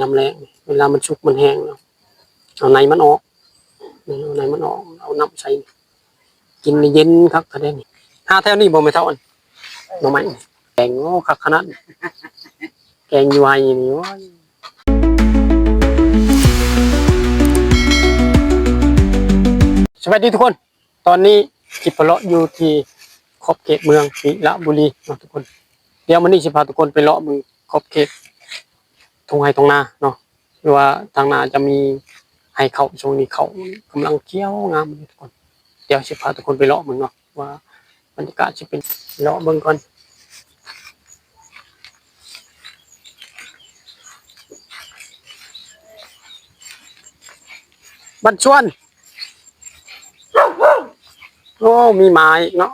ยำแรงเวลามันชุกมันแห้งแล้วเอาในมันออกเอาในมันออกเอาน้ำใส่กินเย็นครับทะเลนี่ถ้าแถวนี้บ่ไม่เท่าอันหน่อไม้แกงโอ้คักขนาดแกงยูไอนี่ว้าสวัสดีทุกคน ตอนนี้จิปะเลาะอยู่ที่ขอบเขตเมืองศรีละบุรีนะทุกคน เดี๋ยวมันนี้จะพาทุกคนไปเลาะมึงขอบเขต ทงไฮทงนาเนาะหรือว่าทางนาจะมีไฮเขาช่วงนี้เขากำลังเกี้ยวงามทุกคน เดี๋ยวจะพาทุกคนไปเลาะมึงเนาะว่าบรรยากาศจะเป็นเลาะเบิ่งก่อนบันชวน โอ้ มีไม้เนาะ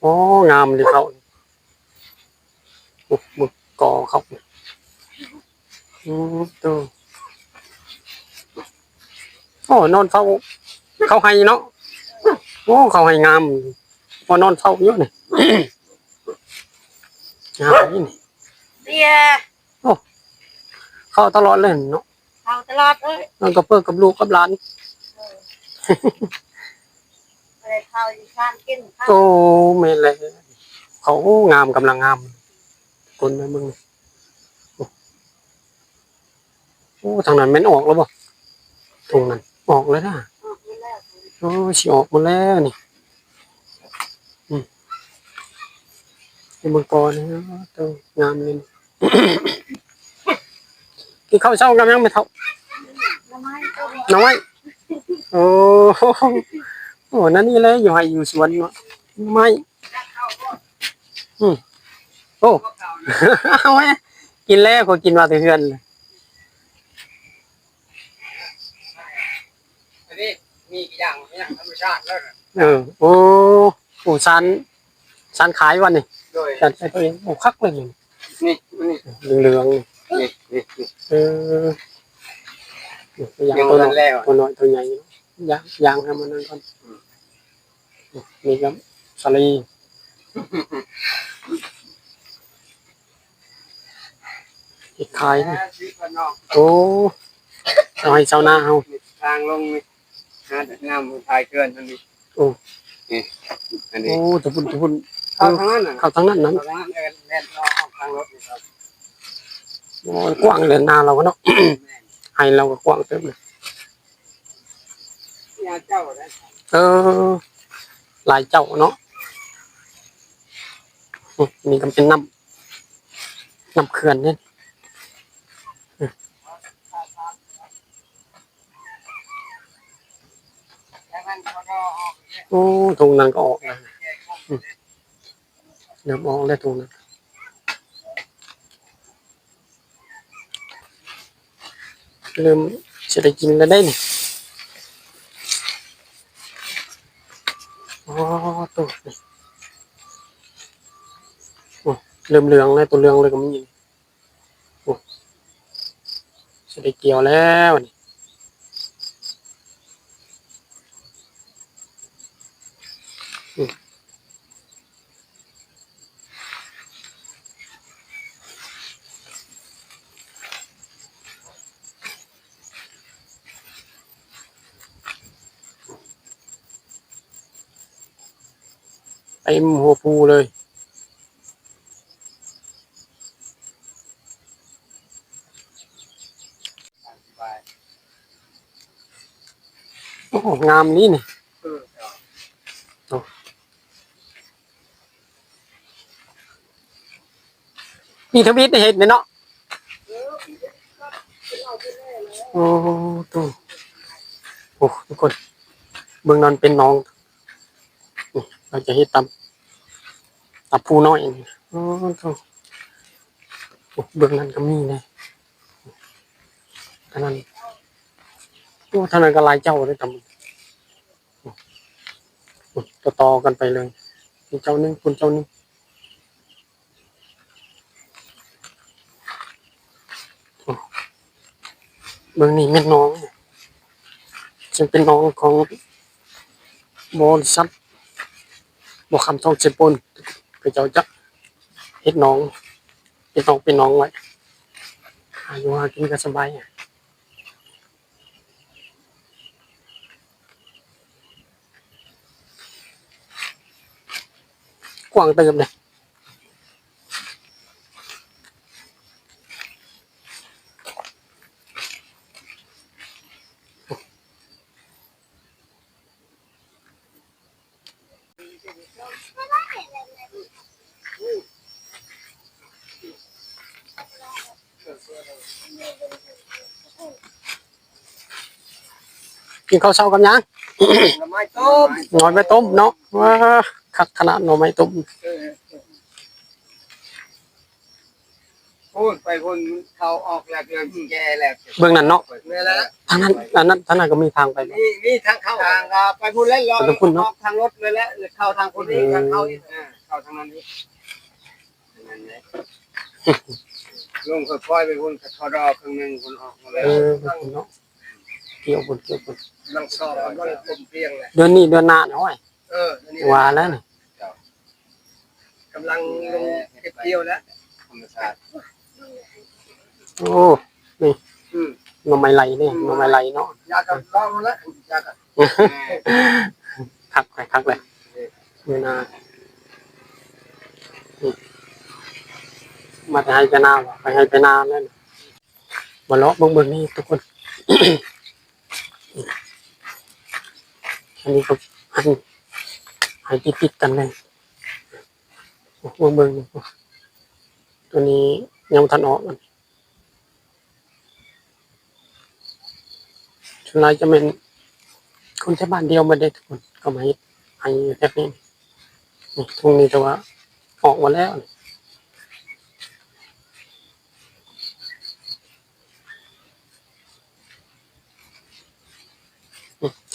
โอ้ งามเลยเขาโอ้มึกกอเขา อืมตัวโอ้นอนเฝ้าเขาให้เนาะโอ้เขาให้งามพอนอนเฝ้าเยอะนี่งามนี่นี่เตี้ยเข้าตลอดเลยเนาะเอาตลอดเลยนอนกับเพื่อนกับลูกกับหลานอะไรข้าวอีสานกินข้าวโอ้ไม่เลยเขางามกำลังงามคนไปมึงโอ้ โอ้ทางนั้นแมันออกแล้วบ่ตรงนั้นออกเลยนะโอ้ชิออกหมาแล้วนี่อืมเป็นมังกรนะตัวงามเลยกินข้าวเช้ากันยังไม่เท่าทำไมต้มน้อยโอ้โหโอ้นั่นนี่เลยอยู่ให้อยู่สวนเนาะไม่อืมโอ้เอาไว้กินแล้วก็กินมาแต่เฮือนเลย อันนี้ มีกี่อย่างเนี่ยธรรมชาติแล้วนะเออโอ้โอ้ซันซันขายวันนี่โดยซันใช้ตัวเองโอ้คักเลยนี่นี่นี่เหลืองๆนี่นี่นี่นี่เออตัวอย่างยังตัวบ่ทัน้อนยแล้วตัวน้อยตัวใหญ่เนาะยางยางให้มันนั่นก่อนนี่ครับสลีอีกขายนี่ชีวิตบ้านนอกโอ้เอาให้ชาวนาเอานี่ทางลงนี่ หาแต่น้ำทายเกินทันทีโอ้นี่อันโอ้นี้ตะพุ่นตะพุ่นเข้าทางนั้นเข้าทางนั้นนั้นเข้าทางนั้นเดินเล่นรอทางรถนี่ครับโอ้กว้างเลยนาเราก็เนาะให้เราก็กว้างเต็มเลยเออหลายเจ้าเนาะมนี่ก็เป็นน้ำน้ำเขื่อนเนี่ย ทางนั้นเขารอออกเนี่ย โอ้ตรงนั้นก็ออกแล้วอืมเริ่มออกแล้วตรงนั้นเริ่มจะได้กินแล้วได้นี่อ๋อตัวนี้โอ้เริ่มเหลืองแล้วตัวเหลืองเลยก็มีโอ้จะได้เกี่ยวแล้วนี่ ต็มหัวภูเลย โอ้งามนี่นี่มีทวิตในเห็นเนาะโอ้ตัวโอ้ทุกคนเบื้องนั้นเป็นน้องเราจะเห็นตำ ตับผู้น้อยโอ้ตัวโอ้เบื้องนั้นก็มีเลยท่านั้นโอ้ท่านั้นก็ลายเจ้าเลยตำโอ้โอ้ต่อกันไปเลยมีเจ้าหนึงคุณเจ้าหนึงเมืองนี้แม่นน้องจึงเป็นน้องของบริษัทบคำทองเจปน ก็เจ้าจะเฮ็ดน้องเป็นน้องเป็นน้องไว้าอยู่หากินก็สบายกว้างเติมเลย กินข้าวเช้ากับหยังหน่อไม้ต้มหน่อยไม่ต้มเนาะว้าคักขนาดหน่อไม้ต้มเออพูดไปพูดเขาออกแล้วเรื่องแก่แล้วเบื้องนั้นเนาะนี่แหละทางนั้นอันนั้นทางนั้นก็มีทางไปบ่นี่นี่ทางเข้าทางก็ไปพูดเล่นรอขอบคุณเนอะออกทางรถเลยแหละเข้าทางคนนี้ทางเข้าอีกอ่าเข้าทางนั้นนี่นั่นแหละลุงค่อยๆไปพูดกับทอดอครึ่งหนึงคนออกมาแล้ว เออขอบคุณเนาะเกี่ยวบุญเกี่ยวบุญลังสอบมันก็กลมเพียงเลยเดือนนี้เดือนหน้าเนาะไอ้เอออันนี้ว่าแล้วนี่กำลังลงเก็บเกี่ยวแล้วธรรมชาติโอ้อืมหน่อไม้ไหลนี่หน่อไม้ไหลเนาะยากับลองแล้วยากับคักเลยคักเลยเดือนหน้านี่มาจะให้ไปนาว่ะไปให้ไปนาแล้วนี่มาเลาะเบิ่งเบิ่งนี่ทุกคน อันนี้ก็ให้ให้ติดติดกันเลยเบิ่งเบิ่งตัวนี้ยังทันออกมันชุนลายจะเป็นคนแค่บ้านเดียวมาได้ทุกคนก็มาให้ให้แบบนี้ตรงนี้แต่ว่าออกมาแล้ว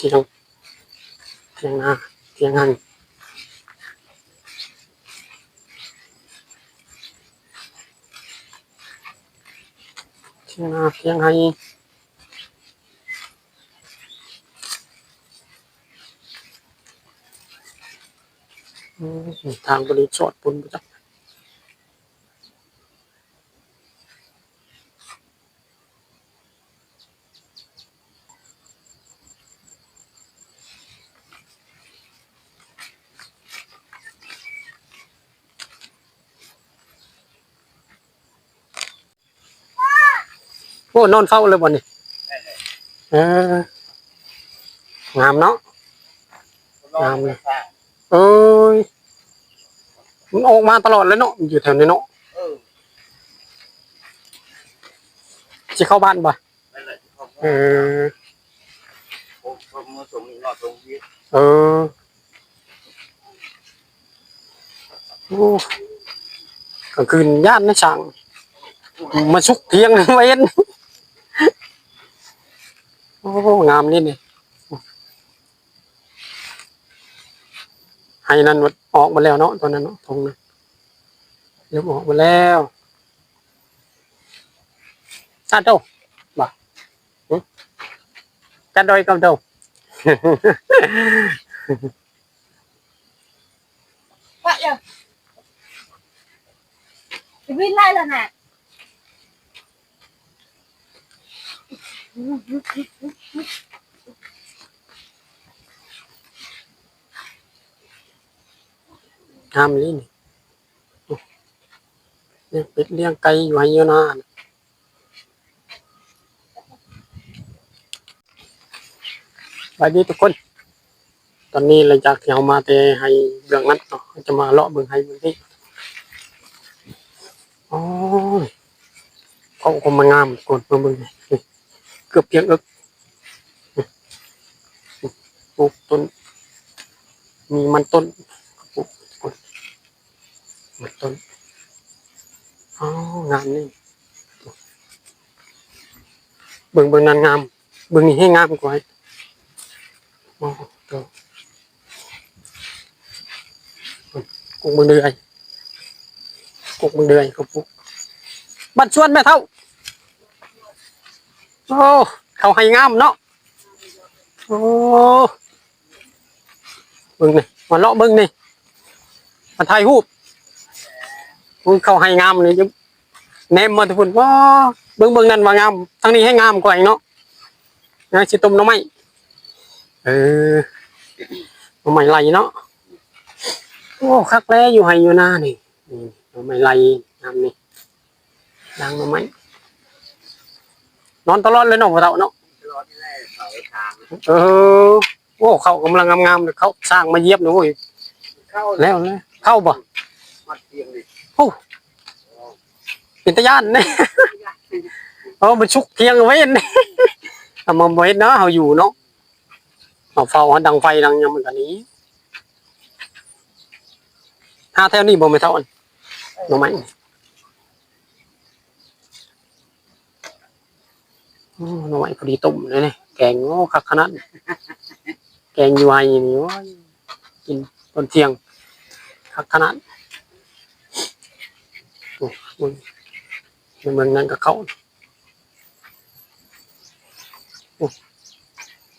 เทียงเทียงหน้าเทียงหันเทียงหน้าเทียงห้อืมทางบริจอดปุ่นประจัก อ้นอนเฝ้าเลยบ่นี่เอองามเนาะงามเลยเอ้ยมันออกมาตลอดเลยเนาะอยู่แถวนี้เนาะจะเข้าบ้านป่ะเออผมผมมาส่งรอดตรงนี้เออโอ้กลางคืนย่านนะช่างมาชุกเทียงเว้น โอ้งามนี่นี่ให้นั่นออกมาแล้วเนาะตอนนั้นเนาะทงนะเดี๋ยวออกมาแล้วจัดเจ้บ่หึจัดดอยกับเจ้า Vậy rồi. Cái vin lại lần này. ห้ามลิ้นเนี่ยเป็ดเลี้ยงไก่อยู่ให้เยอะนานสวัสดีทุกคน ตอนนี้เราจากที่เรามาแต่ให้เรื่องนั้นเนาะจะมาเลาะเบิ่งให้เบิ่งที่โอ้ยเขาก็มางามกดเบิ่งนี่นี่เกือบเพียงเอึกปลูกต้น มีมันต้นปลูกปลูกหมดต้นอ๋องามนี่เบิ่งเบิ่งนานงามเบิ่งนี่ให้งามกว่าอีกโอ้ตัวกุกมึงเดือยกุกมึงเดือยเขาปลูกบัดชวนแม่เท่า โอ้เขาให้งามเนาะโอ้เบิ่งนี่มาเลาะเบิ่งนี่มาถ่ายรูปมึงเขาให้งามเลยจะแนมมาทุกคนว้าเบิ่งเบิ่งนั่นว่างามทางนี้ให้งามกว่าอีกเนาะนะสิต้มน้ำไม้เออน้ำไม้ไหลเนาะโอ้คักแล้อยู่ให้อยู่หน้านี่นี่หน้ำไม้ไหลงามนี่ล้างน้ำไม้ นอนตลอดเลยเนาะพ่อเฒ่าเนาะรถนี่แหละเขาทางเออโอ้เขากำลังงามๆเลยเขาสร้างมาเยียบเลยโอ้ยเข้าแล้วเลยเข้าบ่มัดเตียงดิเป็นตะย่านเนี่ยเออมันชุกเพียงไว้เนี่ยเอามาไว้เนาะเขาอยู่เนาะเอาเฝ้าหันดังไฟดังยังมันกันนี้ห้าแถวนี้บ่ไม่เท่าอันหน่อไม้ โอ้หน่อไม้พอดีต้มเลยเนี่ยแกงโอ้คักขนาดแกงยู่ไอ้นี่โอ้ยกินตอนเที่ยงคักขนาดโอ้โหเมืองนั้นก็เขา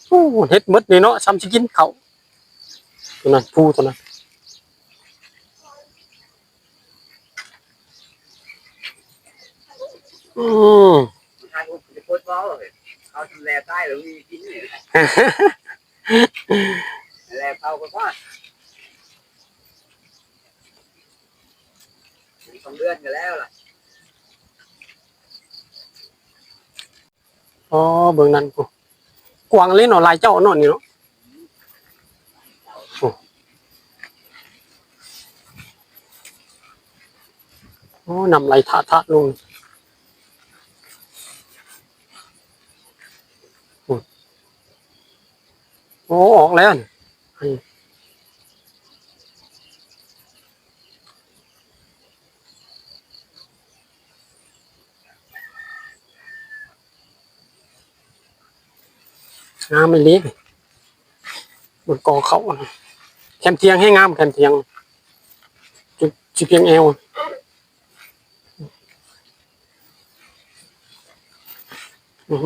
โอ้เฮ็ดหมดนี่เนาะซ้ำสิกินเขาตัวนั้นผู้ตัวนั้นอืม ผมจะโคตรว้าเลยเขาทำแลใต้หรือมีกินเนี่แลเขาก็ว่าสองเดือนกันแล้วล่ะอ๋อเบิ่งนั้นกูกวางเล่นเนาะลายเจ้าเนาะนี่เนาะโอ้โอ้นำไหลทะทะลงโอ้ โอ้ออกแล้วนี่งามไม่เล็กบนกอเขาอะแคมเทียงให้งามแคมเทียง จุดจุดเพียงเอว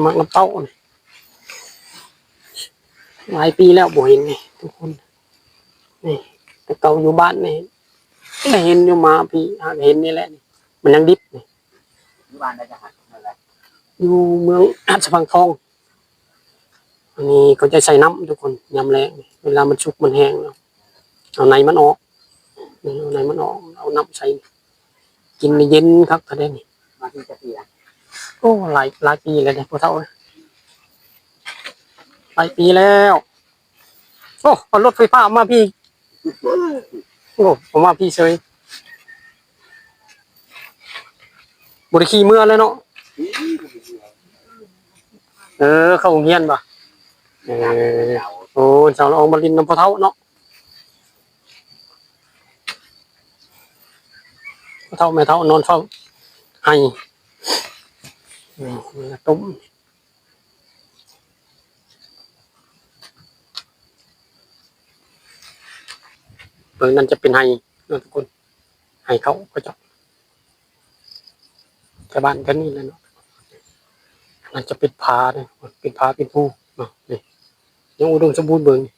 มักน้ำเต้านี่ หลายปีแล้วบ่เห็นนี่ทุกคน นี่ แต่เก่าอยู่บ้านนี่ได้เห็นอยู่มาพี่หากเห็นนี่แหละนี่มันยังดิบนี่ที่บ้านได้จะหักอะไรอยู่เมืองอัศพังทอง อันนี้เขาจะใส่น้ำทุกคนยำแรงเวลามันชุกมันแห้งแล้วเอาในมันออกเอาในมันออกเอาน้ำใส่กินในเย็นครับทะเลนี่มาที่จะเสียโอ้หลายหลายปีแล้วเนี่ยพวกเท่าเอ้ย หลายปีแล้ว โอ้เอารถไฟฟ้ามาพี่ โอ้ผมมาพี่เฉยบริขี่เมื่อเลยเนาะ เออ เข้าโรงเรียนป่ะเออโอ้เจ้าเราเอามาลินน้ำพะเท่าเนาะพะเท่าแม่เท่านอนเฝ้าให้อืมต้ม เปิดนั่นจะเป็นไห้เนทุกคนไห้เขาก็จะแต่บ้านกันนี่แหละเนาะนั่นจะเป็นผาเนี่ยเป็นผาเป็นภูเนาะนี่ยังอุดมสมบูรณ์เบิ่งนี่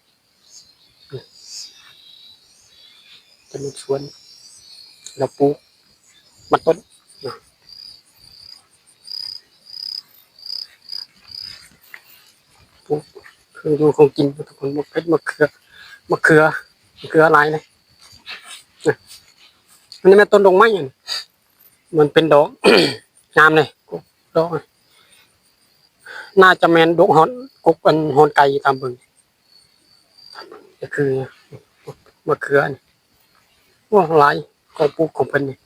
จะมีสวนแล้วปลูกมันต้นนะปลูกคือดูของกินทุกคนมะเขือมะเขือมะเขืออะไรเลยนะ อันนี้แม่ต้นดอกไม้อันมันเป็นดอกงามเลยดอกน่าจะแมนดอกหอนกกอันหอนไก่ตามเบิ่งก็คือมะเขือนี่ว่าหลายก็ปลูกของเพิ่นนี่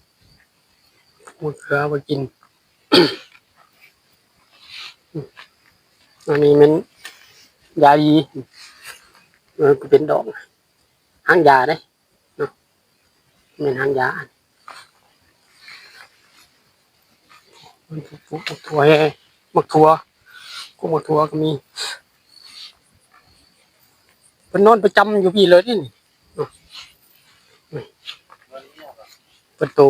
มะเขือมากินอันนี้มันยาดีเออก็เป็นดอกหางยาได้เนาะ เป็นหางยามันปลูกถั่วแห่มักถั่วก็มักถั่วก็มีเป็นนอนประจำอยู่พี่เลยนี่นี่ประตู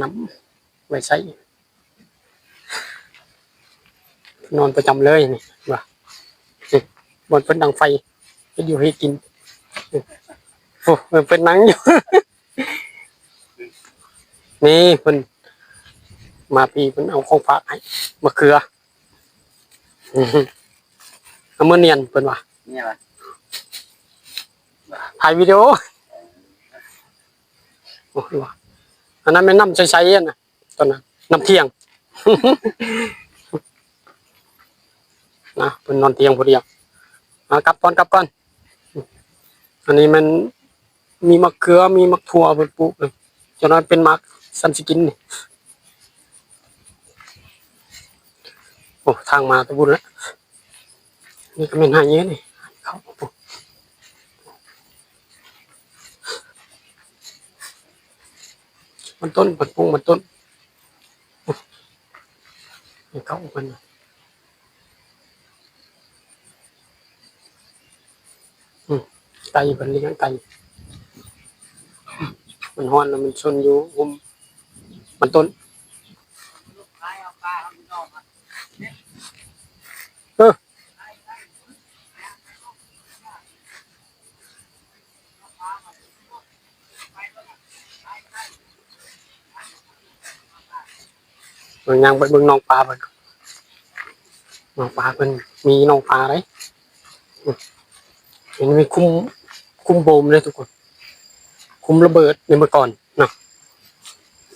น้ำไว้ใช้นอนประจำเลยนี่ว่านี่บนเป็นดังไฟเป็นอยู่ให้กิน โอ้มันเป็นหนังอยู่ นี่เป็นมาปีเพิ่นเอาของฝากให้มะเขืออือฮึเอามื่อเนียนเพิ่นว่าเนี่ยว่ะถ่ายวิดีโอโอ้ยว่าอันนั้นแม่นน้ำใสๆอะนะตอนนั้นน้ำเที่ยงนะเป็นนอนเตียงพอดีอะมากลับก่อนกลับก่อนอันนี้มัน มีมะเขือมีมะถั่วเป็นปลูกเลยจนนั้นเป็นมักสันสกินนี่โอ้ทางมาตะบุญแล้วนี่ก็เป็นหายเยอะนี่เขาปลูกมันต้นมันปลูกมันต้นนี่เขาเป็นไก่เป็นเลี้ยงไก่ มันฮ้อนแล้วมันชนอยู่หุมมันต้นเอาปลาเอานอกมาเออเบิ่งยังไปเบิ่งน้องปลาเบิ่งน้องปลาเป็นมีน้องปลาไรเห็นมีคุ้มคุ้มโบมเลยทุกคน คุ้มระเบิดในเมื่อก่อนเนาะ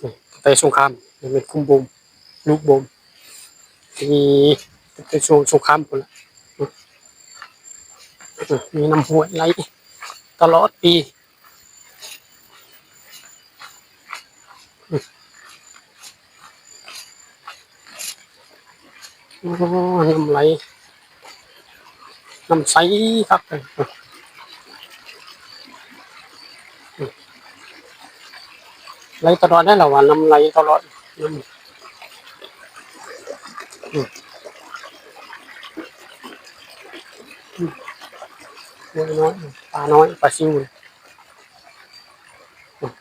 นี่แต่สงครามเป็นคุ้มโบมลูกโบมมีเป็นช่วงสงครามคนละมีน้ำห้วยไหลตลอดปีอืมโอ้น้ำไหลน้ำใสครับเลยอืม ไหลตลอดได้หรอวะน้ำไหลตลอดน้ำน้อยน้อยปลาน้อยปลาซิว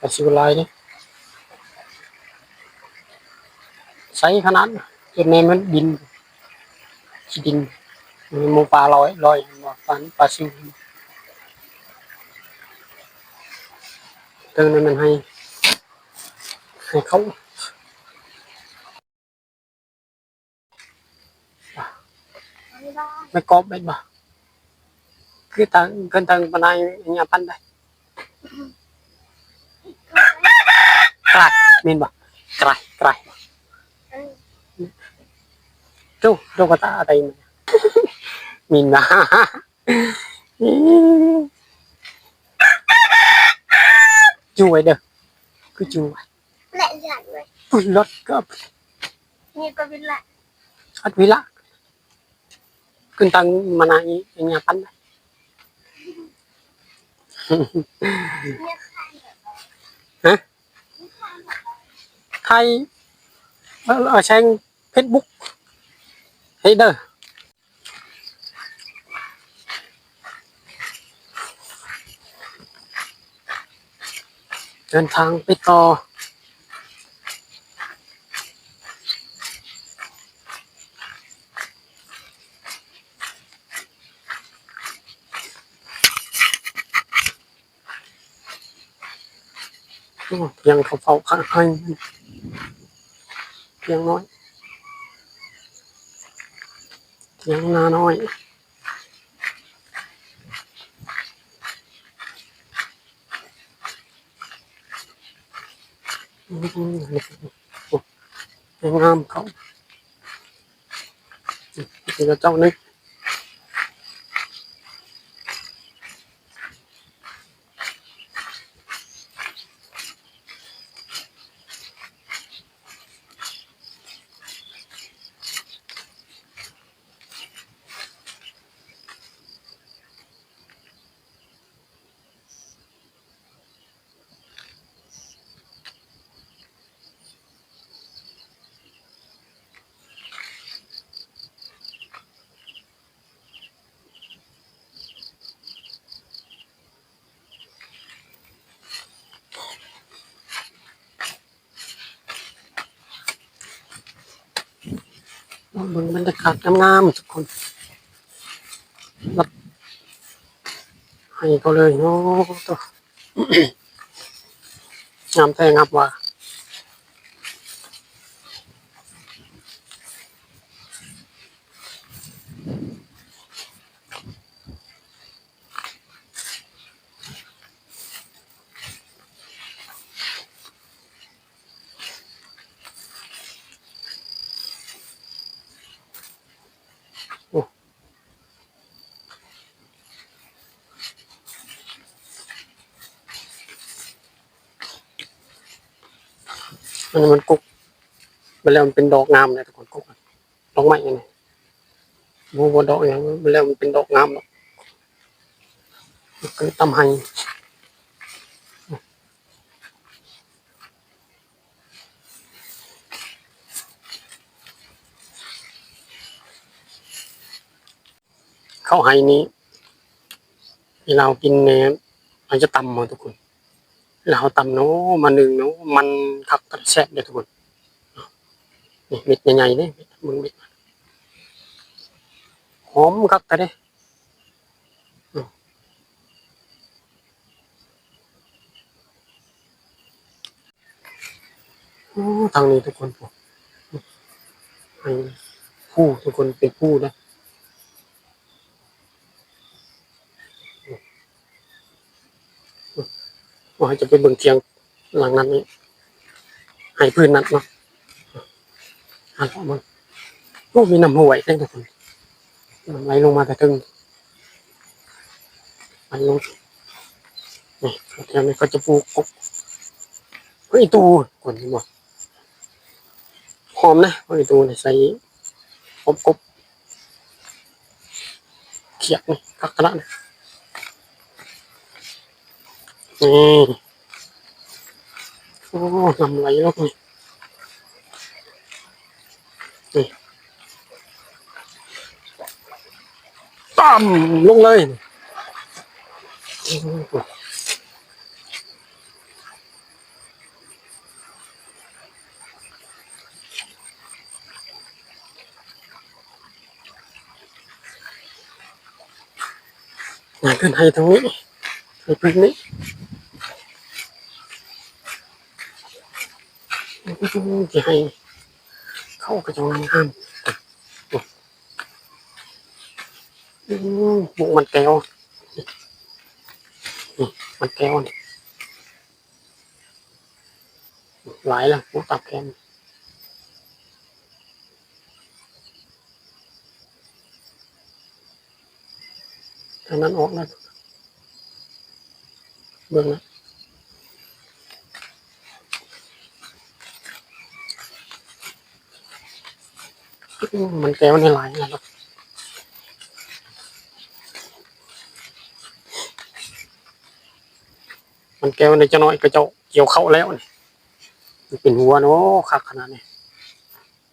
ปลาซิวลายนี่ใสขนาดจนในมันบินขี้ดินมีมูปลาลอยลอยมาปลาปลาซิวเติมนั้นมันให้ ให้เขาไม่ได้ไม่กรอบไม่บ่คือตังเกินตังปานใดอย่า รถก็นี่ก็เป็นแหละอัดวิละขึ้นตังมานานนี้อย่าปันได้เนี่ยไทยเออเอาแชงเฟซบุ๊กเฮ้ยเด้อเดินทางไปต่อ ยังเขาเฝ้าข้างให้เพียงน้อยเพียงนาน้อยงามเขาที่เราเจ้านึก เบิ่งบรรยากาศงามๆทุกคนรับให้เขาเลยเนาะตัวงามแท้งับว่า อันนี้มันกุกมันแล้วมันเป็นดอกงามเลยทุกคนกุกดอกไม้ไงบูบดอกอย่างมันแล้วมันเป็นดอกงามหรอกคือตำไห้ข้าวไห้นี้เวลากินเนี่ยมันจะตำหมดทุกคน แล้วเราตำเนาะมาหนึ่งเนาะมันคักกระแซะเด้อทุกคนนี่เม็ดใหญ่ๆเนี่ยมึงเม็ดหอมคักแต่เด้อืมโอ้ทางนี้ทุกคนผมผู้ทุกคนเป็นผู้นะ ว่าจะไปเบิ่งเทียงหลังนั้นนี่ให้พื้นนั้นเนาะอะลองมึงโอ้มีน้ำห่วยได้ทุกคนไหลลงมาแต่ถึงไหลลงนี่เทียงนี้ก็จะปูกกบเฮ้ยตูก่อนที่บอกหอมนะเฮ้ยตูเนี่ยใส่กบกบเขียดนี่กักกระนะ นี่โอ้น้ำไหลลงนี่นี่ตั้มลงเลยโอ้โหงานขึ้นให้ตรงนี้ให้พื้นนี้ จะให้เข้ากระจงงามอืมบุกมันแก้วมันแก้วนี่หลายละบุกตับแกนทางนั้นออกแล้วเบื้องนะ มันแก้วในหลายแล้วมันแก้วในจะน้อยกระเจาะเกี่ยวเข้าแล้วนี่มันเป็นหัวเนาะคักขนาดนี้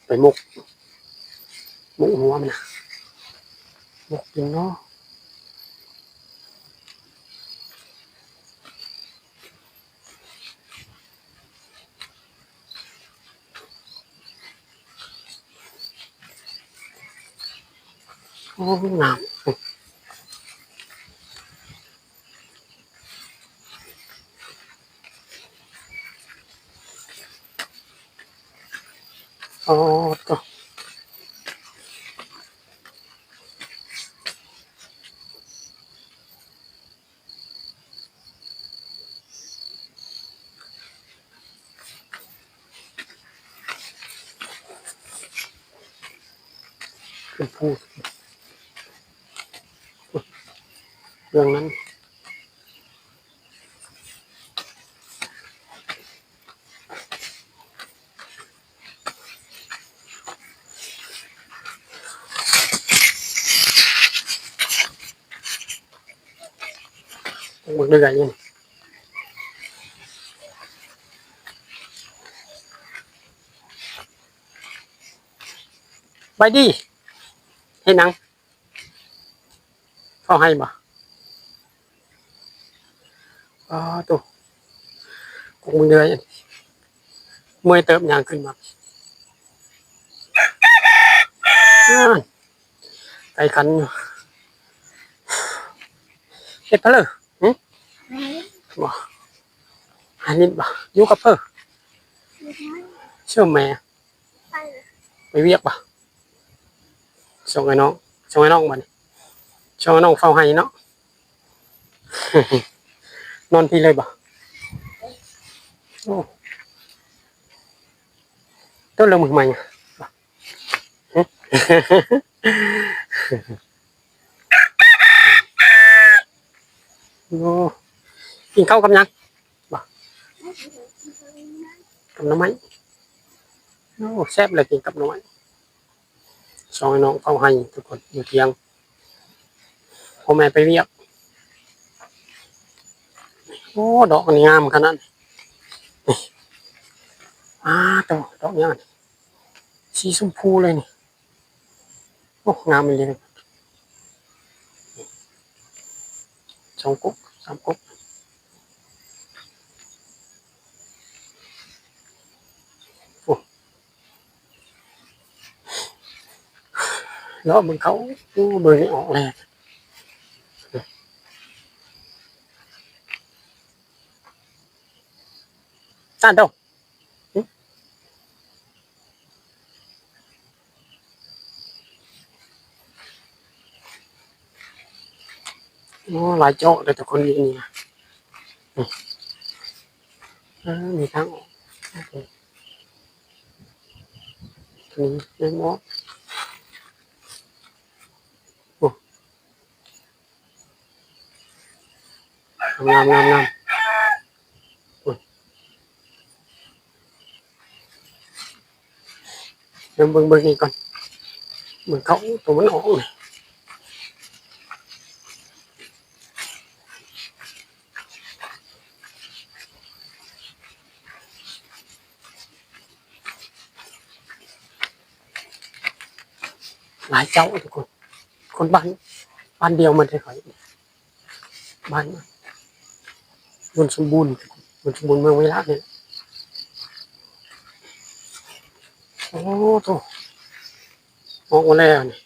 ไปมุกมุกหัวมันนะมุกจริงเนาะ โอ้งามอ๋อก็เป็นพู เรื่องนั้น một đứa gầy nhìn bay đi hay nắng có hay mà à, tu cũng một đứa mười tớp nhàng ขึ้นมาอ่าไก่ขันอยู่เฮ็ดเพลอไหนบ่อันนี้บ่อยู่กับเพิ่นไม่ใช่เชื่อแม่ไปเลยไปเวียกบ่ส่งให้น้องส่งให้น้องบัดนี้ส่งให้น้องเฝ้าให้เนาะ นอนพี่เลยบ่ต้นเรื่องมึงใหม่อะบ่หึโอ้กินข้าวกับยังกับน้ำไม้โอ้แซ่บเลยกินกับน้อยสองไอ้น้องเขาให้ทุกคนอยู่เทียงพ่อแม่ไปเรียก โอ้ดอกอันนี้งามขนาดนี้นี่อาตัวดอกนี้สีชมพูเลยนี่โอ้งามเลยสองกุ๊กสามกุ๊กโอ้แล้วมันเขาโอ้เบอร์นี้ออกเลย Saan đâu, Hmm? Nó lại chỗ để tụi con gì nè. Ừ. À, mì thắng. Ok. Ừ. Thì lên mó. Ngam ngam ngam. เดี๋ยวเบิ่งเบิ่งนี่ก่อนเบิ่งเขาตัวมันออกเลยหล โอ้โตออกมาแล้วนี่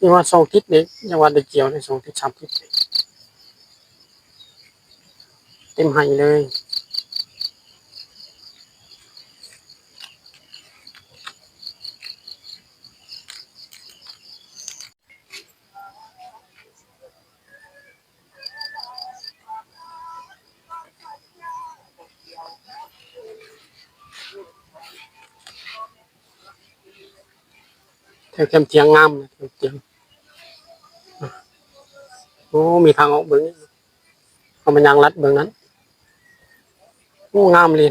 นี่ว่าสองทิศนี่ยังว่าได้เกี่ยวในสองทิศสามทิศเต็มให้เลย แถวเทียมเทียงงามนะเทียมเทียงโอ้มีทางออกเบื้องนี้เอามันยางรัดเบื้องนั้นโอ้งามเลย